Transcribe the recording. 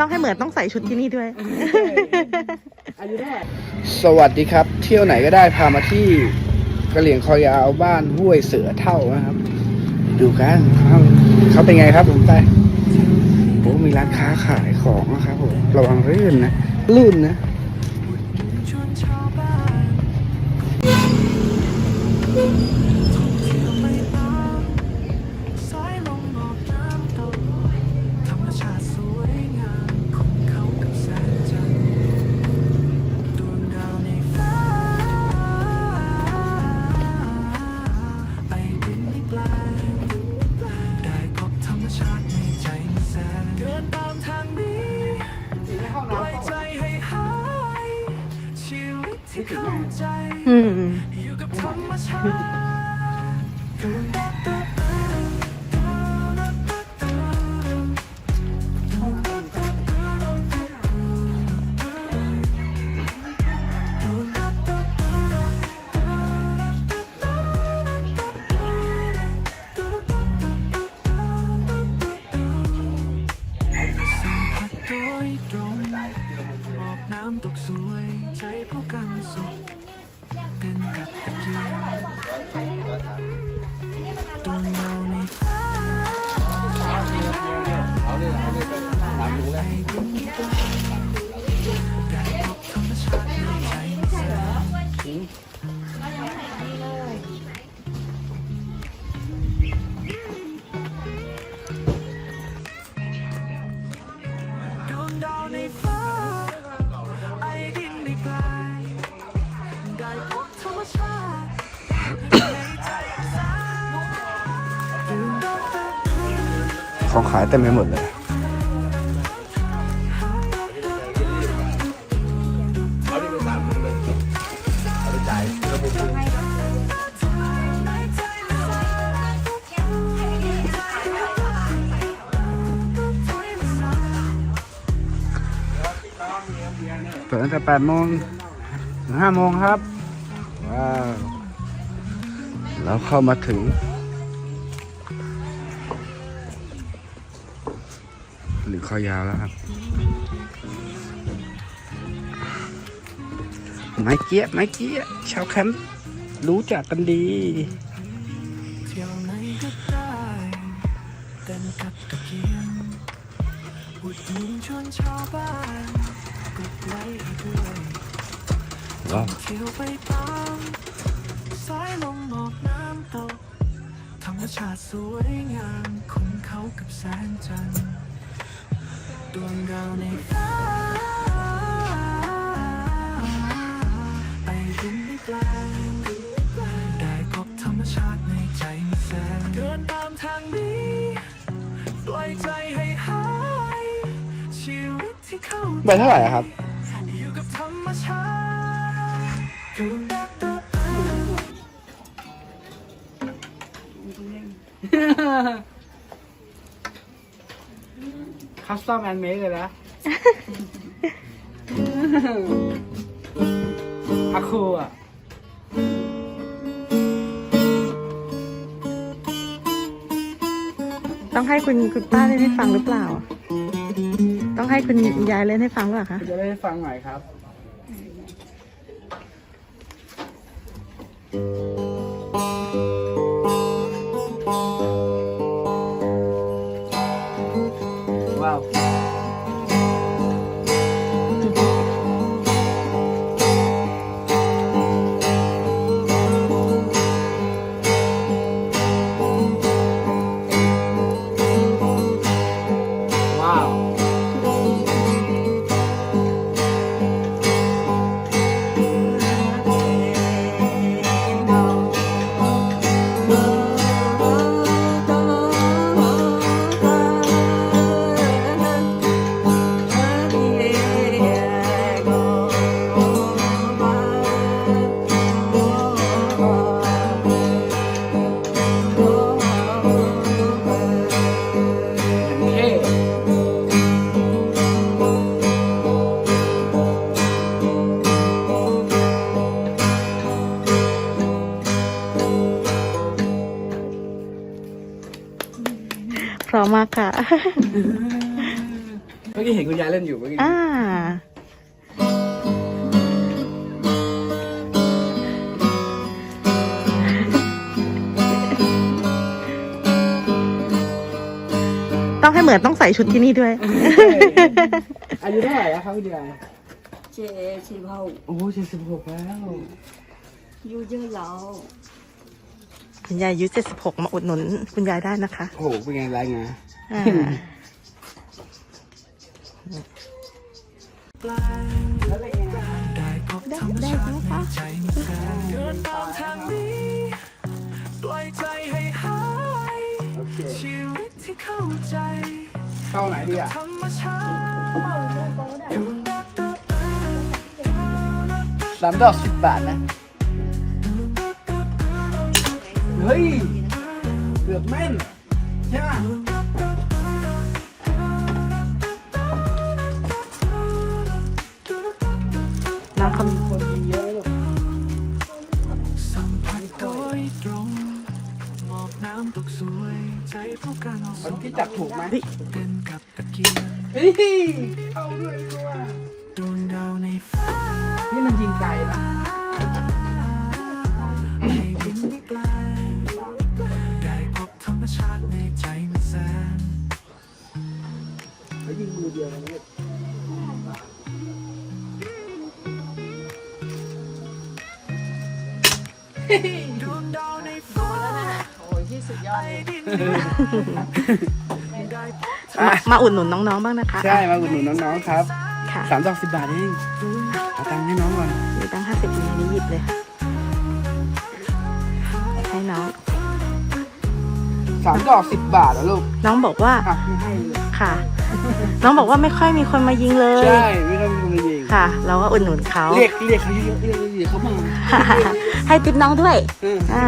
ต้องให้เหมือนต้องใส่ชุดที่นี่ด้วยอายุเท่าไหร่สวัสดีครับ เที่ยวไหนก็ได้พามาที่กระเหลี่ยงคอยาวบ้านห้วยเสือเท่านะครับ ดูกันเขาเขาเป็นไงครับผมไปโอ้มีร้านค้าขายของนะครับผมระวังลื่นนะลื่นนะส โดยตรงบอกน้ำตกสวยใจพว ของขายเต็มไปหมดเลย เปิดตั้งแต่8โมงถึง5โมงครับ ว้าว แล้วเข้ามาถึง หรือคอยาวแล้วครับ ไม้เกี้ยไม้เกี้ยชาวแคมป์รู้จักกันดีเที่ยวไหนก็ได้เต้นกับตะเกียงอุดหนุนชวนชาวานกดไลค์ให้ด้วยลมหมอกน้ำตกธรรมชาติสวยงามคุ้นเขากับแสงจันทร์ ดวงดาวในฟ้าไปบินไม่ไกลได้พบธรรมชาติในใจมีแสงเดินตามทางนี้ปล่อยใจให้หายชีวิตที่เข้าใบเท่าไหร่อะครับ อยู่กับธรรมชาติ คัสตอมแอนเมดเลยนะอาคูอะต้องให้คุณคุณป้าเล่นให้ฟังหรือเปล่า ต้องให้คุณยายเล่นให้ฟังหรือเปล่าคะ จะได้ฟังหน่อยครับ พร้อมมากค่ะมื่อกี้เห็นคุณยายเล่นอยู่เมื่อกี้อ่า ต้องให้เหมือนต้องใส่ชุดที่นี่ด้วย อายุเท่าไหร่แล้วครับคุณยายเจ็ดสิบหกโอ้เจ็ดสิบหกแล้ว อยู่เยอะแล้ว คุณยายอายุ76มาอุดหนุนคุณยายได้นะคะ โอ้โหเป็นไงไรไงอ่าได้พบธรรมชาติในใจมีแฟนเดินตามทางนี้ปล่อยใจให้หายโอเคชีวิตที่เข้าใจเข้าไหนดีอะธรรมชาติสามดอกสิบบาทนะ เฮ้ย เกือบแม่น ใช่ไหมน้องเขาคนกินเยอะลูกสัมผัสโดยตรงหมอกน้ำตกสวยใจพวกกันมันองที่จับถูกไหมเป็นกับตะเกียบเฮ้ยเข้าด้วยด้วยดวงดาวในฟ้านี่มันยิงไกลนะ เดียวนะเนี่ยดวงดาวในฟ้าโอ้ยที่สุดยอดได้พบมามาอุดหนุนน้องๆบ้างนะคะ ใช่ มาอุดหนุนน้องๆครับค่ะสามดอกสิบบาทเองเอาตังค์ให้น้องก่อนมีตั้งห้าสิบอยู่ในนี้หยิบเลยให้น้องสามดอกสิบบาทเหรอลูก น้องบอกว่าอะไม่ให้เลยค่ะ น้องบอกว่าไม่ค่อยมีคนมายิงเลยใช่ไม่ต้องมีคนมายิงค่ะ เราก็อุดหนุนเขาเรียกเรียกเขาเยอะๆเรียกเรียกเขามาให้ติปน้องด้วยอืมอ่า